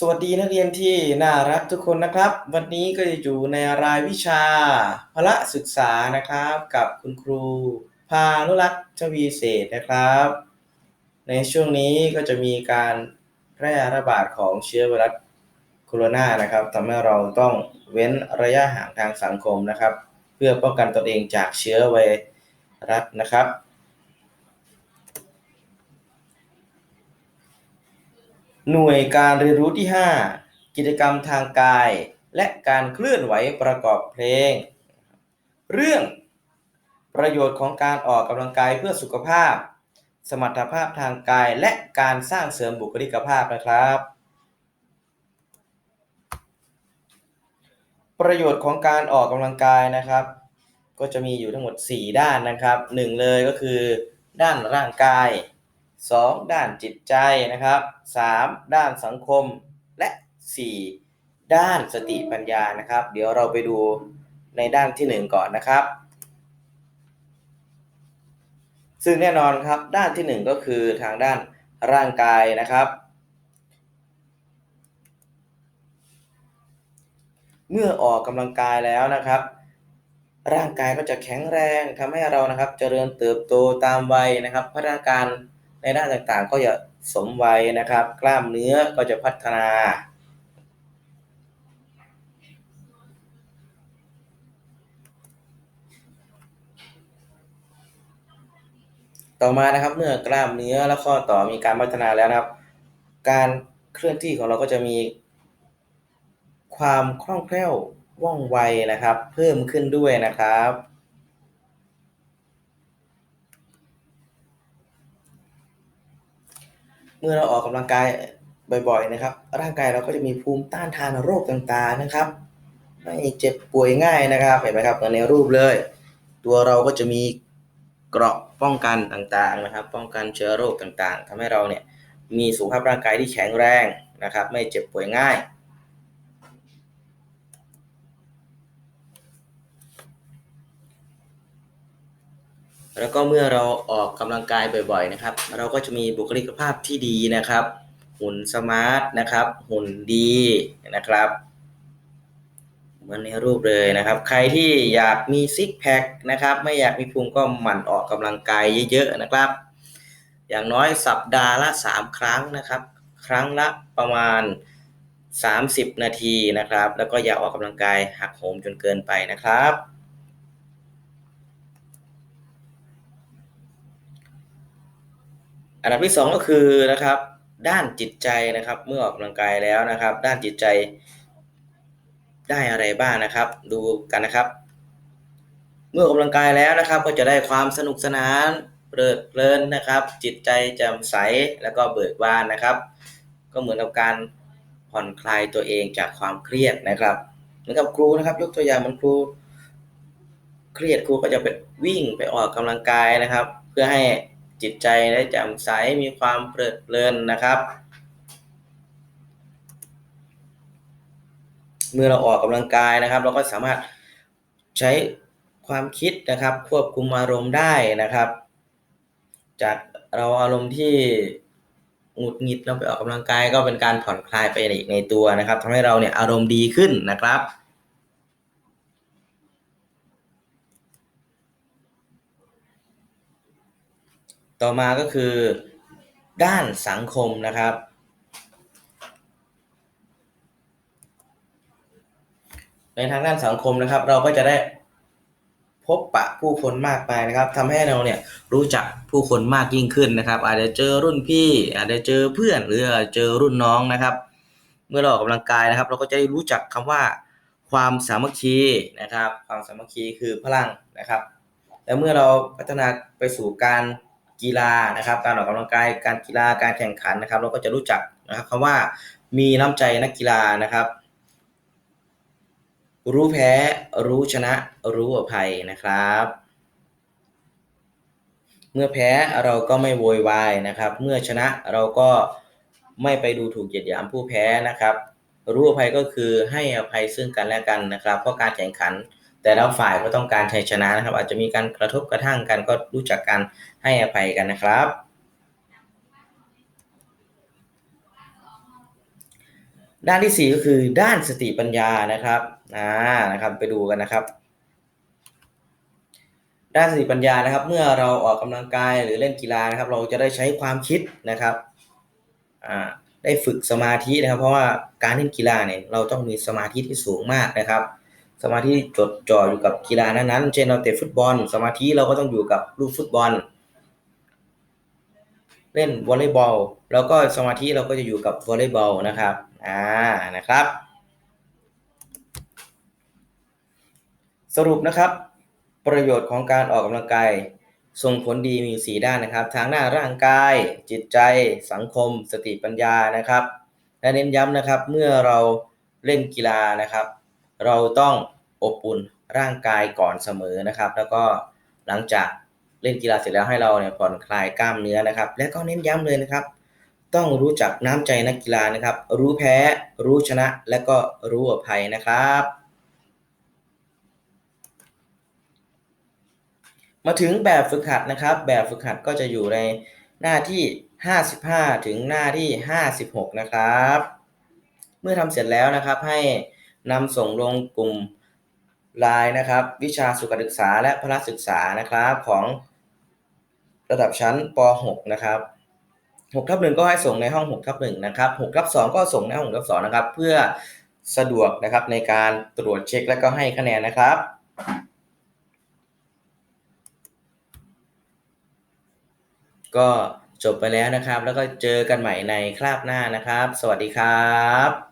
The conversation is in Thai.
สวัสดีนักเรียนที่น่ารักทุกคนนะครับ วันนี้ก็จะอยู่ในรายวิชาพละศึกษานะครับ กับคุณครูพานุรักษ์ชวีเศษนะครับ ในช่วงนี้ก็จะมีการแพร่ระบาดของเชื้อไวรัสโคโรนานะครับทำให้เราต้องเว้นระยะห่างทางสังคมนะครับ เพื่อป้องกันตนเองจากเชื้อไวรัสนะครับ หน่วยการเรียนรู้ที่ 5 กิจกรรมทางกาย และการเคลื่อนไหวประกอบเพลง เรื่องประโยชน์ของการออกกำลังกายเพื่อสุขภาพ สมรรถภาพทางกายและการสร้างเสริมบุคลิกภาพนะครับ ประโยชน์ของการออกกำลังกายนะครับ ก็จะมีอยู่ทั้งหมด 4 ด้านนะครับ 1 เลยก็คือ ด้านร่างกาย 2. ด้านจิตใจนะครับ 3. ด้านสังคมและ 4. ด้านสติปัญญานะครับ เดี๋ยวเราไปดูในด้านที่ 1 ก่อนนะครับ ซึ่งแน่นอนครับด้านที่ 1 ก็คือทางด้านร่างกายนะครับ เมื่อออกกำลังกายแล้วนะครับ ร่างกายก็จะแข็งแรงทำให้เรานะครับเจริญเติบโตตามวัยนะครับพัฒนาการ ในด้านต่างๆ ก็จะสมวัยนะครับ กล้ามเนื้อก็จะพัฒนาต่อมานะครับเมื่อกล้ามเนื้อและข้อต่อมีการพัฒนาแล้วนะครับ การเคลื่อนที่ของเราก็จะมี ความคล่องแคล่วว่องไวนะครับ เพิ่มขึ้นด้วยนะครับ มื่อเราออกกำลังกายบ่อยๆนะครับ ร่างกายเราก็จะมีภูมิต้านทานโรคต่างๆนะครับ ไม่เจ็บป่วยง่ายนะครับเห็นไหมครับเหมือนในรูปเลย ตัวเราก็จะมีเกราะป้องกันต่างๆนะครับ ป้องกันเชื้อโรคต่างๆทำให้เราเนี่ยมีสุขภาพร่างกายที่แข็งแรงนะครับ ไม่เจ็บป่วยง่าย แล้วก็เมื่อเราออกกำลังกายบ่อยๆนะครับ เราก็จะมีบุคลิกภาพที่ดีนะครับ หุ่นสมาร์ทนะครับ หุ่นดีนะครับเหมือนในรูปเลยนะครับ ใครที่อยากมีซิกแพคนะครับ ไม่อยากมีพุงก็หมั่นออกกำลังกายเยอะๆนะครับ อย่างน้อยสัปดาห์ละ 3 ครั้งนะครับ ครั้งละประมาณ 30 นาทีนะครับ แล้วก็อย่าออกกำลังกายหักโหมจนเกินไปนะครับ อันดับที่ 2 ก็คือนะครับ ด้านจิตใจนะครับ เมื่อออกกำลังกายแล้วนะครับ ด้านจิตใจได้อะไรบ้างนะครับ ดูกันนะครับ เมื่อออกกำลังกายแล้วนะครับ ก็จะได้ความสนุกสนานเพลิดเพลินนะครับ จิตใจแจ่มใสแล้วก็เบิกบานนะครับ ก็เหมือนกับการผ่อนคลายตัวเองจากความเครียดนะครับเหมือนกับครูนะครับ ยกตัวอย่างเหมือนครู เครียดครูก็จะไปวิ่งไปออกกำลังกายนะครับ เพื่อให้ จิตใจได้แจ่มใสมีความเพลิดเพลินนะครับ เมื่อเราออกกำลังกายนะครับ เราก็สามารถใช้ความคิดนะครับ ควบคุมอารมณ์ได้นะครับ จากเราอารมณ์ที่หงุดหงิดเราไปออกกำลังกายก็เป็นการผ่อนคลายไปในตัวนะครับทำให้เราเนี่ยอารมณ์ดีขึ้นนะครับ ต่อมาก็คือ ด้านสังคมนะครับ ในทางด้านสังคมนะครับ เราก็จะได้พบปะผู้คนมากมายนะครับทำให้เราเนี่ยรู้จักผู้คนมากยิ่งขึ้นนะครับ อาจจะเจอรุ่นพี่อาจจะเจอเพื่อนหรืออจจเจอรุ่นน้องนะครับ เมื่อเราออกกำลังกายนะครับ เราก็จะได้รู้จักคำว่าความสามัคคีนะครับ ความสามัคคีคือพลังนะครับ และเมื่อเราพัฒนาไปสู่การ กีฬานะครับการออกกำลังกายการกีฬาการแข่งขันนะครับ เราก็จะรู้จักนะครับคำว่ามีน้ำใจนักกีฬานะครับ รู้แพ้รู้ชนะรู้อภัยนะครับ เมื่อแพ้เราก็ไม่โวยวายนะครับ เมื่อชนะเราก็ไม่ไปดูถูกเหยียดหยามผู้แพ้นะครับ รู้อภัยก็คือให้อภัยซึ่งกันและกันนะครับ เพราะการแข่งขัน แต่และฝ่ายก็ต้องการชัยชนะนะครับ อาจจะมีการกระทบกระทั่งกันก็รู้จักการให้อภัยกันนะครับ ด้านที่ 4 ก็คือด้านสติปัญญานะครับอ่านะครับไปดูกันนะครับ ด้านสติปัญญานะครับ เมื่อเราออกกำลังกายหรือเล่นกีฬานะครับ เราจะได้ใช้ความคิดนะครับอ่าได้ฝึกสมาธินะครับ เพราะว่าการเล่นกีฬาเนี่ยเราต้องมีสมาธิที่สูงมากนะครับ สมาธิจดจ่ออยู่กับกีฬานั้นๆ เช่นเราเตะฟุตบอล สมาธิเราก็ต้องอยู่กับลูกฟุตบอล เล่นวอลเลย์บอล แล้วก็สมาธิเราก็จะอยู่กับวอลเลย์บอลนะครับ อ่า นะครับ สรุปนะครับ ประโยชน์ของการออกกำลังกายส่งผลดีมีอยู่ 4 ด้านนะครับ ทางหน้าร่างกาย จิตใจ สังคม สติปัญญานะครับ และเน้นย้ำนะครับ เมื่อเราเล่นกีฬานะครับ เราต้องอบอุ่นร่างกายก่อนเสมอนะครับ แล้วก็หลังจากเล่นกีฬาเสร็จแล้วให้เราเนี่ยผ่อนคลายกล้ามเนื้อนะครับ และก็เน้นย้ำเลยนะครับ ต้องรู้จักน้ำใจนักกีฬานะครับ รู้แพ้ รู้ชนะ และก็รู้อภัยนะครับ มาถึงแบบฝึกหัดนะครับ แบบฝึกหัดก็จะอยู่ในหน้าที่ 55 ถึงหน้าที่ 56 นะครับ เมื่อทำเสร็จแล้วนะครับให้ นำส่งลงกลุ่มไลน์นะครับ วิชาสุขศึกษาและพละศึกษานะครับของระดับชั้นป .6 นะครับ6ทับ1ก็ให้ส่งในห้อง6ทับ1นะครับ6ทับ2ก็ส่งในห้อง6ทับ2นะครับ เพื่อสะดวกนะครับในการตรวจเช็คและก็ให้คะแนนนะครับก็จบไปแล้วนะครับ แล้วก็เจอกันใหม่ในคราบหน้านะครับ สวัสดีครับ